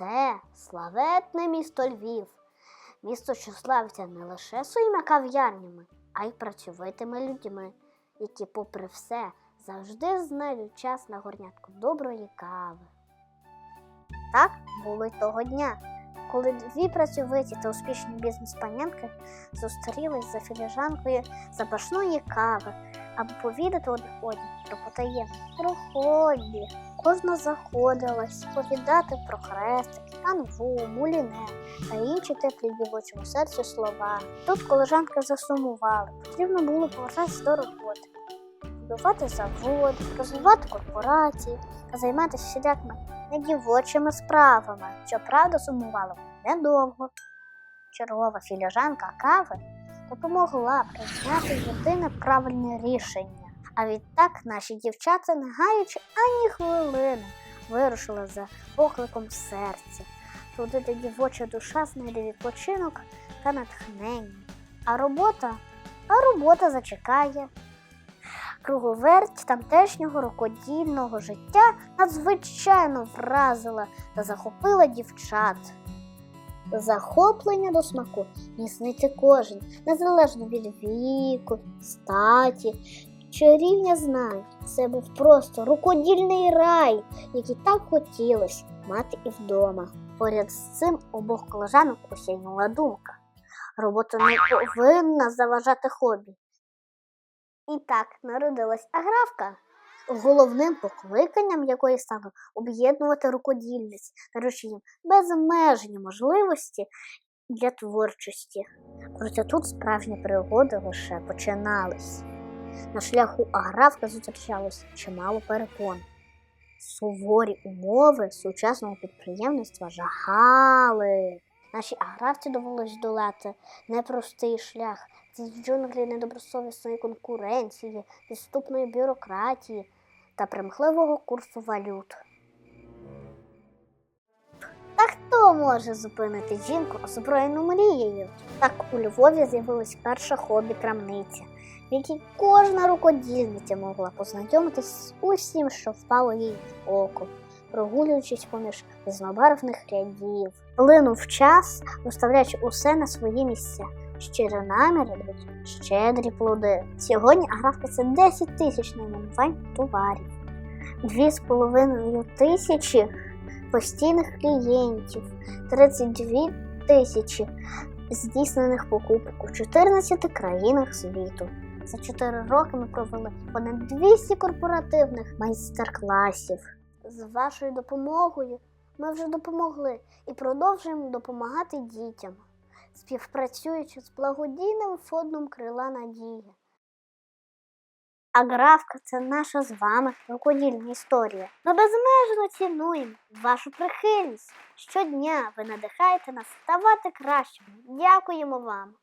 Це славетне місто Львів. Місто, що славиться не лише своїми кав'ярнями, а й працьовитими людьми, які, попри все, завжди знайдуть час на горнятку доброї кави. Так було й того дня, коли дві працьовиті та успішні бізнес-панянки зустрілись за філіжанкою запашної кави, аби повідати одне одній про потаємне, про хобі. Кожна заходилась повідати про хрестики, канву, муліне та інші теплі дівочому серцю слова. Тут колежанки засумували, потрібно було повертатися до роботи, будувати завод, розвивати корпорації та займатися всілякими недівочими справами. Щоправда, сумувало недовго. Чергова філіжанка кави допомогла прийняти єдине правильне рішення. А відтак наші дівчата, не гаючи ані хвилини, вирушили за покликом серця, туди, де дівоча душа знайде відпочинок та натхнення. А робота, а робота зачекає. Круговерть тамтешнього рукодільного життя надзвичайно вразила та захопила дівчат. Захоплення до смаку міцниться кожен, незалежно від віку, статі чи рівня знань. Це був просто рукодільний рай, який так хотілося мати і вдома. Поряд з цим обох колежанок осяйнула думка. Робота не повинна заважати хобі. І так народилась аграфка, головним покликанням якої стало об'єднувати рукодільниць, даруючи їм безмежні можливості для творчості. Проте тут справжні пригоди лише починались. На шляху аграфка зустрічалось чимало перепон. Суворі умови сучасного підприємництва жахали. Нашій аграфці довелось долати непростий шлях з джунглі недобросовісної конкуренції, підступної бюрократії та примхливого курсу валют. Та хто може зупинити жінку, озброєну мрією? Так у Львові з'явилась перша хобі-крамниця, в якій кожна рукодільниця могла познайомитись з усім, що впало їй в око, прогулюючись поміж різнобарвних рядів. Плинув час, розставляючи усе на свої місця. Щирі наміри дають щедрі плоди. Сьогодні аграфка це 10 тисяч найменувань товарів, дві з половиною тисячі постійних клієнтів, 32 тисячі здійснених покупок у 14 країнах світу. За 4 роки ми провели понад 200 корпоративних майстер-класів. З вашою допомогою ми вже допомогли і продовжуємо допомагати дітям, співпрацюючи з благодійним фондом Крила Надії. Аграфка це наша з вами рукодільна історія. Ми безмежно цінуємо вашу прихильність. Щодня ви надихаєте нас ставати кращими. Дякуємо вам.